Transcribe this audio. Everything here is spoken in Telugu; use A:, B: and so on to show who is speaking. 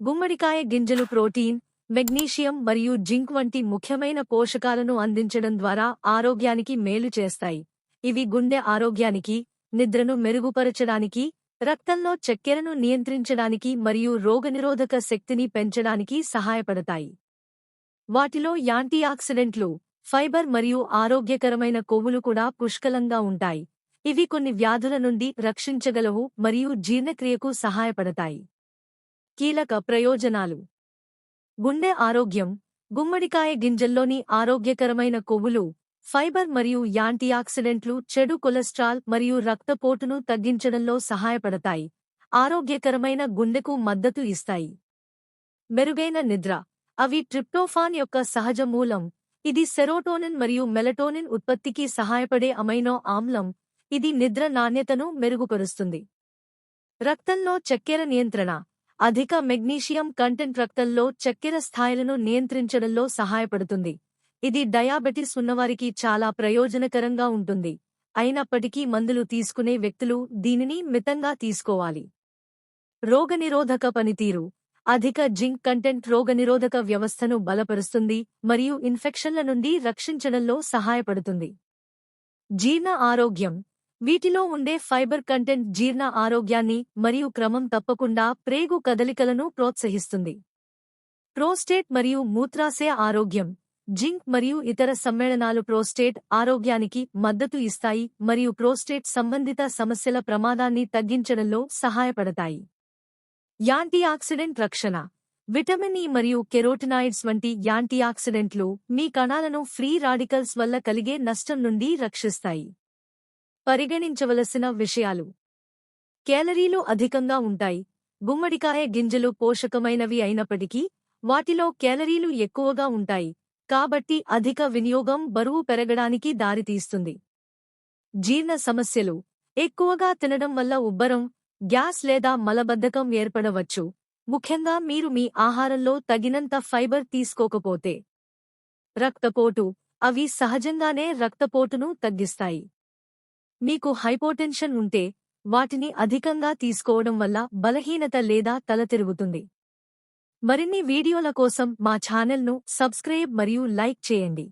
A: గుమ్మడికాయ గింజలు ప్రోటీన్ మెగ్నీషియం మరియు జింక్ వంటి ముఖ్యమైన పోషకాలను అందించడం ద్వారా ఆరోగ్యానికి మేలు చేస్తాయి. ఇవి గుండె ఆరోగ్యానికి నిద్రను మెరుగుపరచడానికి రక్తంలో చక్కెరను నియంత్రించడానికి మరియు రోగనిరోధక శక్తిని పెంచడానికి సహాయపడతాయి. వాటిలో యాంటీఆక్సిడెంట్లు ఫైబర్ మరియు ఆరోగ్యకరమైన కొవ్వులు కూడా పుష్కలంగా ఉంటాయి. ఇవి కొన్ని వ్యాధుల నుండి రక్షించగలవు మరియు జీర్ణక్రియకు సహాయపడతాయి. కీలక ప్రయోజనాలు. గుండె ఆరోగ్యం. గుమ్మడికాయ గింజల్లోని ఆరోగ్యకరమైన కొవ్వులు ఫైబర్ మరియు యాంటీఆక్సిడెంట్లు చెడు కొలెస్ట్రాల్ మరియు రక్తపోటును తగ్గించడంలో సహాయపడతాయి. ఆరోగ్యకరమైన గుండెకు మద్దతు ఇస్తాయి. మెరుగైన నిద్ర. అవి ట్రిప్టోఫాన్ యొక్క సహజ మూలం. ఇది సెరోటోనిన్ మరియు మెలటోనిన్ ఉత్పత్తికి సహాయపడే అమైనో ఆమ్లం. ఇది నిద్ర నాణ్యతను మెరుగుపరుస్తుంది. రక్తంలో చక్కెర నియంత్రణ. అధిక మెగ్నీషియం కంటెంట్ రక్తంలో చక్కెర స్థాయిలను నియంత్రించడంలో సహాయపడుతుంది. ఇది డయాబెటిస్ ఉన్నవారికి చాలా ప్రయోజనకరంగా ఉంటుంది. అయినప్పటికీ మందులు తీసుకునే వ్యక్తులు దీనిని మితంగా తీసుకోవాలి. రోగనిరోధక పనితీరు. అధిక జింక్ కంటెంట్ రోగనిరోధక వ్యవస్థను బలపరుస్తుంది మరియు ఇన్ఫెక్షన్ల నుండి రక్షించడంలో సహాయపడుతుంది. జీర్ణ ఆరోగ్యం. వీటిలో ఉండే ఫైబర్ కంటెంట్ జీర్ణ ఆరోగ్యాన్ని మరియు క్రమం తప్పకుండా ప్రేగు కదలికలను ప్రోత్సహిస్తుంది. ప్రోస్టేట్ మరియు మూత్రాశయ ఆరోగ్యం జింక్ మరియు ఇతర సమ్మేళనాలు ప్రోస్టేట్ ఆరోగ్యానికి మద్దతు ఇస్తాయి మరియు ప్రోస్టేట్ సంబంధిత సమస్యల ప్రమాదాన్ని తగ్గించడంలో సహాయపడతాయి. యాంటీఆక్సిడెంట్ రక్షణ విటమిన్ ఇ మరియు కెరోటినాయిడ్స్ వంటి యాంటీఆక్సిడెంట్లు మీ కణాలను ఫ్రీ రాడికల్స్ వల్ల కలిగే నష్టం నుండి రక్షిస్తాయి. పరిగణించవలసిన విషయాలు. కేలరీలు అధికంగా ఉంటాయి. గుమ్మడికాయ గింజలు పోషకమైనవి అయినప్పటికీ వాటిలో కేలరీలు ఎక్కువగా ఉంటాయి. కాబట్టి అధిక వినియోగం బరువు పెరగడానికి దారితీస్తుంది. జీర్ణ సమస్యలు. ఎక్కువగా తినడం వల్ల ఉబ్బరం గ్యాస్ లేదా మలబద్ధకం ఏర్పడవచ్చు. ముఖ్యంగా మీరు మీ ఆహారంలో తగినంత ఫైబర్ తీసుకోకపోతే. రక్తపోటు. అవి సహజంగానే రక్తపోటును తగ్గిస్తాయి. మీకు హైపోటెన్షన్ ఉంటే వాటిని అధికంగా తీసుకోవడం వల్ల బలహీనత లేదా తల తిరుగుతుంది. మరిన్ని వీడియోల కోసం మా ఛానల్ను సబ్స్క్రైబ్ మరియు లైక్ చేయండి.